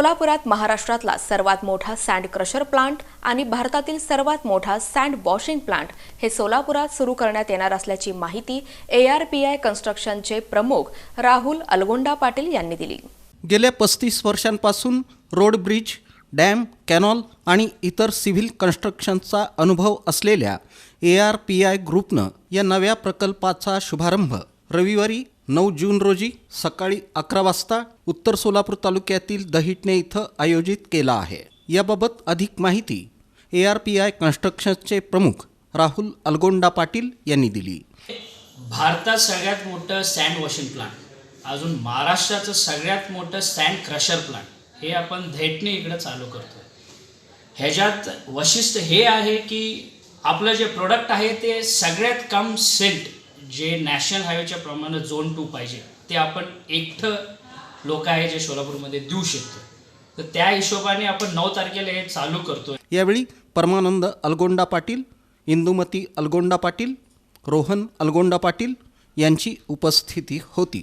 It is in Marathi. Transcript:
सोलापुरात महाराष्ट्रातला सर्वात मोठा सँड क्रशर प्लांट आणि भारतातील सर्वात मोठा सँड वॉशिंग प्लांट हे सोलापुरात सुरू करण्यात येणार असल्याची माहिती एआरपीआय कन्स्ट्रक्शनचे प्रमुख राहुल अलगोंडा पाटील यांनी दिली. गेल्या पस्तीस वर्षांपासून रोड ब्रिज डॅम कॅनॉल आणि इतर सिव्हिल कन्स्ट्रक्शनचा अनुभव असलेल्या ए आर पी आय ग्रुपनं या नव्या प्रकल्पाचा शुभारंभ रविवारी नऊ जून रोजी सकाळी अकरा वाजता उत्तर सोलापूर तालुक्यातील दहिटणे इथं आयोजित केला आहे. याबाबत अधिक माहिती ए आर पी आय कन्स्ट्रक्शनचे प्रमुख राहुल अलगोंडा पाटील यांनी दिली. भारतात सगळ्यात मोठं सँड वॉशिंग प्लांट अजून महाराष्ट्राचं सगळ्यात मोठं सँड क्रशर प्लांट हे आपण धेटणे इकडं चालू करतो ह्याच्यात वैशिष्ट्य हे आहे की आपलं जे प्रोडक्ट आहे ते सगळ्यात कम सेंट जे नॅशनल हायवेच्या प्रमाणे झोन टू पाहिजे ते आपण एकटं लोक आहे जे सोलापूरमध्ये देऊ शकतो. तर त्या हिशोबाने आपण नऊ तारखेला हे चालू करतो यावेळी परमानंद अलगोंडा पाटील इंदुमती अलगोंडा पाटील रोहन अलगोंडा पाटील यांची उपस्थिती होती.